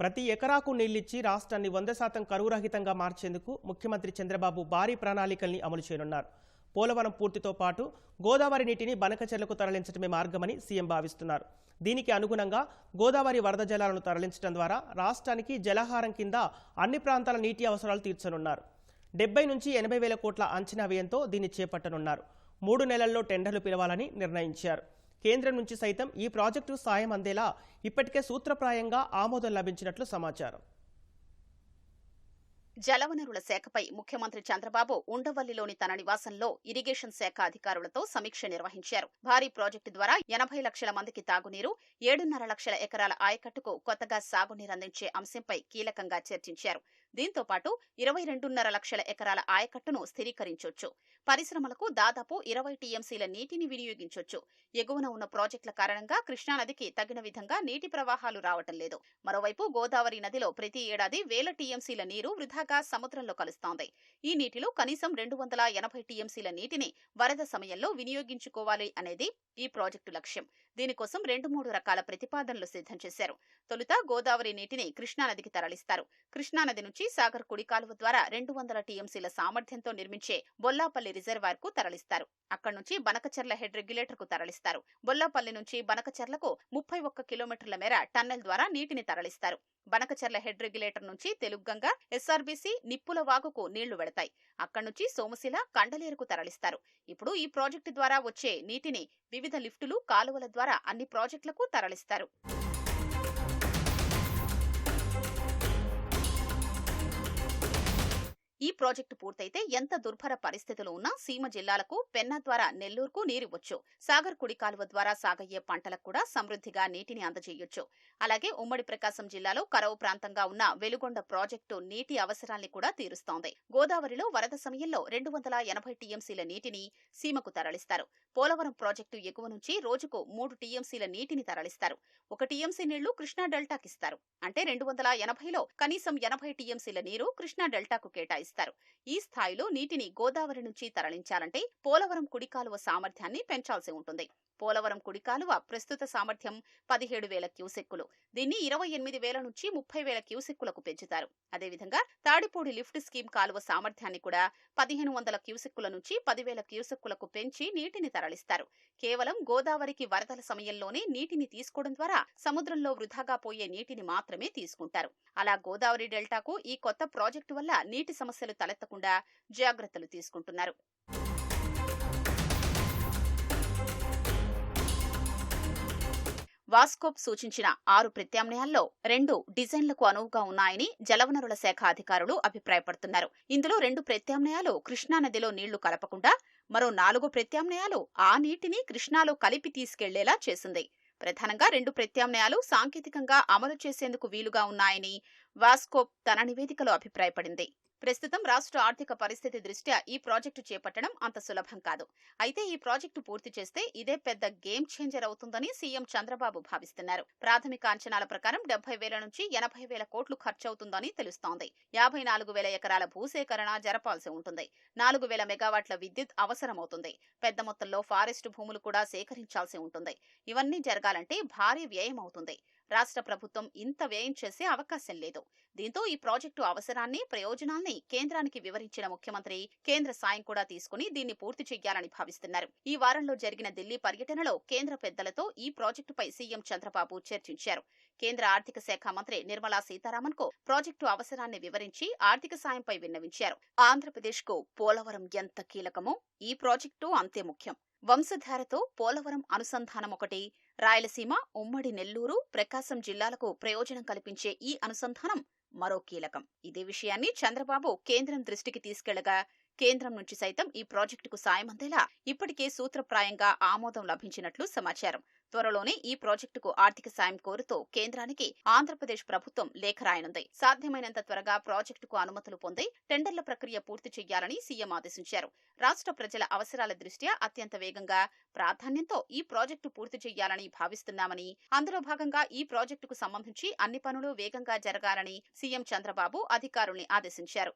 ప్రతి ఎకరాకు నీళ్ళిచ్చి రాష్ట్రాన్ని వంద శాతం కరువురహితంగా మార్చేందుకు ముఖ్యమంత్రి చంద్రబాబు భారీ ప్రణాళికల్ని అమలు చేయనున్నారు. పోలవరం పూర్తితో పాటు గోదావరి నీటిని బనకచెర్లకు తరలించడమే మార్గమని సీఎం భావిస్తున్నారు. దీనికి అనుగుణంగా గోదావరి వరద జలాలను తరలించడం ద్వారా రాష్ట్రానికి జలహారం కింద అన్ని ప్రాంతాల నీటి అవసరాలు తీర్చనున్నారు. డెబ్బై నుంచి ఎనభై వేల కోట్ల అంచనా వ్యయంతో దీన్ని చేపట్టనున్నారు. మూడు నెలల్లో టెండర్లు పిలవాలని నిర్ణయించారు. కేంద్రం నుంచి సైతం ఈ ప్రాజెక్టు సాయం అందేలా ఇప్పటికే సూత్రప్రాయంగా ఆమోదం లభించినట్లు సమాచారం. జలవనరుల శాఖపై ముఖ్యమంత్రి చంద్రబాబు ఉండవల్లిలోని తన నివాసంలో ఇరిగేషన్ శాఖ అధికారులతో సమీక్ష నిర్వహించారు. భారీ ప్రాజెక్టు ద్వారా ఎనభై లక్షల మందికి తాగునీరు ఏడున్నర లక్షల ఎకరాల ఆయకట్టుకు కొత్తగా సాగునీరు అందించే అంశంపై కీలకంగా చర్చించారు. దీంతో పాటు ఇరవై రెండున్నర లక్షల ఎకరాల ఆయకట్టును స్థిరీకరించొచ్చు. పరిశ్రమలకు దాదాపు ఇరవై టీఎంసీల నీటిని వినియోగించొచ్చు. ఎగువన ఉన్న ప్రాజెక్టుల కారణంగా కృష్ణానదికి తగిన విధంగా నీటి ప్రవాహాలు రావటం లేదు. మరోవైపు గోదావరి నదిలో ప్రతి ఏడాది వేల టీఎంసీల నీరు వృధాగా సముద్రంలో కలుస్తోంది. ఈ నీటిలో కనీసం రెండు వందల ఎనభై టీఎంసీల నీటిని వరద సమయంలో వినియోగించుకోవాలి అనేది ఈ ప్రాజెక్టు లక్ష్యం. దీనికోసం రెండు మూడు రకాల ప్రతిపాదనలు సిద్ధం చేశారు. తొలుత గోదావరి నీటిని కృష్ణానదికి తరలిస్తారు. కృష్ణానది నుంచి సాగర్ కుడి కాలువ ద్వారా రెండు వందల టీఎంసీల సామర్థ్యంతో నిర్మించే బొల్లాపల్లి రిజర్వాయర్కు తరలిస్తారు. అక్కడి నుంచి బనకచెర్ల హెడ్ రెగ్యులేటర్కు తరలిస్తారు. బొల్లపల్లి నుంచి బనకచెర్లకు ముప్పై ఒక్క కిలోమీటర్ల మేర టన్నెల్ ద్వారా నీటిని తరలిస్తారు. బనకచెర్ల హెడ్ రెగ్యులేటర్ నుంచి తెలుగుగంగ ఎస్ఆర్బీసీ నిప్పుల వాగుకు నీళ్ళు వెళతాయి అక్కడి నుంచి సోమశిల కండలేరుకు తరలిస్తారు. ఇప్పుడు ఈ ప్రాజెక్టు ద్వారా వచ్చే నీటిని వివిధ లిఫ్టులు కాలువల ద్వారా అన్ని ప్రాజెక్టులకు తరలిస్తారు. ఈ ప్రాజెక్టు పూర్తయితే ఎంత దుర్భర పరిస్థితులు ఉన్నా సీమ జిల్లాలకు పెన్నా ద్వారా నెల్లూరుకు నీరివ్వచ్చు. సాగర్ కుడి కాలువ ద్వారా సాగయ్యే పంటలకు కూడా సమృద్ధిగా నీటిని అందజేయొచ్చు. అలాగే ఉమ్మడి ప్రకాశం జిల్లాలో కరవు ప్రాంతంగా ఉన్న వెలుగొండ ప్రాజెక్టు నీటి అవసరాల్ని కూడా తీరుస్తోంది. గోదావరిలో వరద సమయంలో రెండు వందల ఎనభై టీఎంసీల నీటిని సీమకు తరలిస్తారు. పోలవరం ప్రాజెక్టు ఎగువ నుంచి రోజుకు మూడు టీఎంసీల నీటిని తరలిస్తారు. ఒక టీఎంసీ నీళ్ళు కృష్ణా డెల్టాకిస్తారు. అంటే రెండు వందల ఎనభైలో కనీసం ఎనభై టీఎంసీల నీరు కృష్ణా డెల్టాకు కేటాయిస్తారు. ఈ స్థాయిలో నీటిని గోదావరి నుంచి తరలించాలంటే పోలవరం కుడి కాలువ సామర్థ్యాన్ని పెంచాల్సి ఉంటుంది. పోలవరం కుడి కాలువ ప్రస్తుత సామర్థ్యం పదిహేడు వేల క్యూసెక్కులు. దీన్ని ఇరవై ఎనిమిది వేల నుంచి ముప్పై వేల క్యూసెక్కులకు పెంచుతారు. అదేవిధంగా తాడిపూడి లిఫ్ట్ స్కీమ్ కాలువ సామర్థ్యాన్ని కూడా పదిహేను వందల క్యూసెక్కుల నుంచి పదివేల క్యూసెక్కులకు పెంచి నీటిని తరలిస్తారు. కేవలం గోదావరికి వరదల సమయంలోనే నీటిని తీసుకోవడం ద్వారా సముద్రంలో వృధాగా పోయే నీటిని మాత్రమే తీసుకుంటారు. అలా గోదావరి డెల్టాకు ఈ కొత్త ప్రాజెక్టు వల్ల నీటి సమస్యలు తలెత్తకుండా జాగ్రత్తలు తీసుకుంటున్నారు. వాస్కోప్ సూచించిన ఆరు ప్రత్యామ్నాయాల్లో రెండు డిజైన్లకు అనువుగా ఉన్నాయని జలవనరుల శాఖ అధికారులు అభిప్రాయపడుతున్నారు. ఇందులో రెండు ప్రత్యామ్నాయాలు కృష్ణానదిలో నీళ్ళు కలపకుండా మరో నాలుగు ప్రత్యామ్నాయాలు ఆ నీటిని కృష్ణాలో కలిపి తీసుకెళ్ళేలా చేసింది. ప్రధానంగా రెండు ప్రత్యామ్నాయాలు సాంకేతికంగా అమలు చేసేందుకు వీలుగా ఉన్నాయని వాస్కోప్ తన నివేదికలో అభిప్రాయపడింది. ప్రస్తుతం రాష్ట్ర ఆర్థిక పరిస్థితి దృష్ట్యా ఈ ప్రాజెక్టు చేపట్టడం అంత సులభం కాదు. అయితే ఈ ప్రాజెక్టు పూర్తి చేస్తే ఇదే పెద్ద గేమ్ చేంజర్ అవుతుందని సీఎం చంద్రబాబు భావిస్తున్నారు. ప్రాథమిక అంచనాల ప్రకారం డెబ్బై వేల నుంచి ఎనభై వేల కోట్లు ఖర్చవుతుందని తెలుస్తోంది. యాభై నాలుగు వేల ఎకరాల భూసేకరణ జరపాల్సి ఉంటుంది. నాలుగు వేల మెగావాట్ల విద్యుత్ అవసరమవుతుంది. పెద్ద మొత్తంలో ఫారెస్ట్ భూములు కూడా సేకరించాల్సి ఉంటుంది. ఇవన్నీ జరగాలంటే భారీ వ్యయం అవుతుంది రాష్ట్ర ప్రభుత్వం ఇంత వ్యయం చేసే అవకాశం లేదు. దీంతో ఈ ప్రాజెక్టు అవసరాన్ని ప్రయోజనాల్ని కేంద్రానికి వివరించిన ముఖ్యమంత్రి కేంద్ర సాయం కూడా తీసుకుని దీన్ని పూర్తి చేయాలని భావిస్తున్నారు. ఈ వారంలో జరిగిన ఢిల్లీ పర్యటనలో కేంద్ర పెద్దలతో ఈ ప్రాజెక్టుపై సీఎం చంద్రబాబు చర్చించారు. కేంద్ర ఆర్థిక శాఖ మంత్రి నిర్మలా సీతారామన్కు ప్రాజెక్టు అవసరాన్ని వివరించి ఆర్థిక సాయంపై విన్నవించారు. ఆంధ్రప్రదేశ్కు పోలవరం ఎంత కీలకమో ఈ ప్రాజెక్టు అంతే ముఖ్యం. వంశధారతో పోలవరం అనుసంధానం ఒకటి రాయలసీమ ఉమ్మడి నెల్లూరు ప్రకాశం జిల్లాలకు ప్రయోజనం కల్పించే ఈ అనుసంధానం మరో కీలకం. ఇదే విషయాన్ని చంద్రబాబు కేంద్రం దృష్టికి తీసుకెళ్ళగా కేంద్రం నుంచి సైతం ఈ ప్రాజెక్టుకు సాయం అందేలా ఇప్పటికే సూత్రప్రాయంగా ఆమోదం లభించినట్లు సమాచారం. త్వరలోనే ఈ ప్రాజెక్టుకు ఆర్థిక సాయం కోరుతూ కేంద్రానికి ఆంధ్రప్రదేశ్ ప్రభుత్వం లేఖ రాయనుంది. సాధ్యమైనంత త్వరగా ప్రాజెక్టుకు అనుమతులు పొంది టెండర్ల ప్రక్రియ పూర్తి చేయాలని సీఎం ఆదేశించారు. రాష్ట్ర ప్రజల అవసరాల దృష్ట్యా అత్యంత వేగంగా ప్రాధాన్యంతో ఈ ప్రాజెక్టు పూర్తి చేయాలని భావిస్తున్నామని అందులో భాగంగా ఈ ప్రాజెక్టుకు సంబంధించి అన్ని పనులు వేగంగా జరగాలని సీఎం చంద్రబాబు అధికారుల్ని ఆదేశించారు.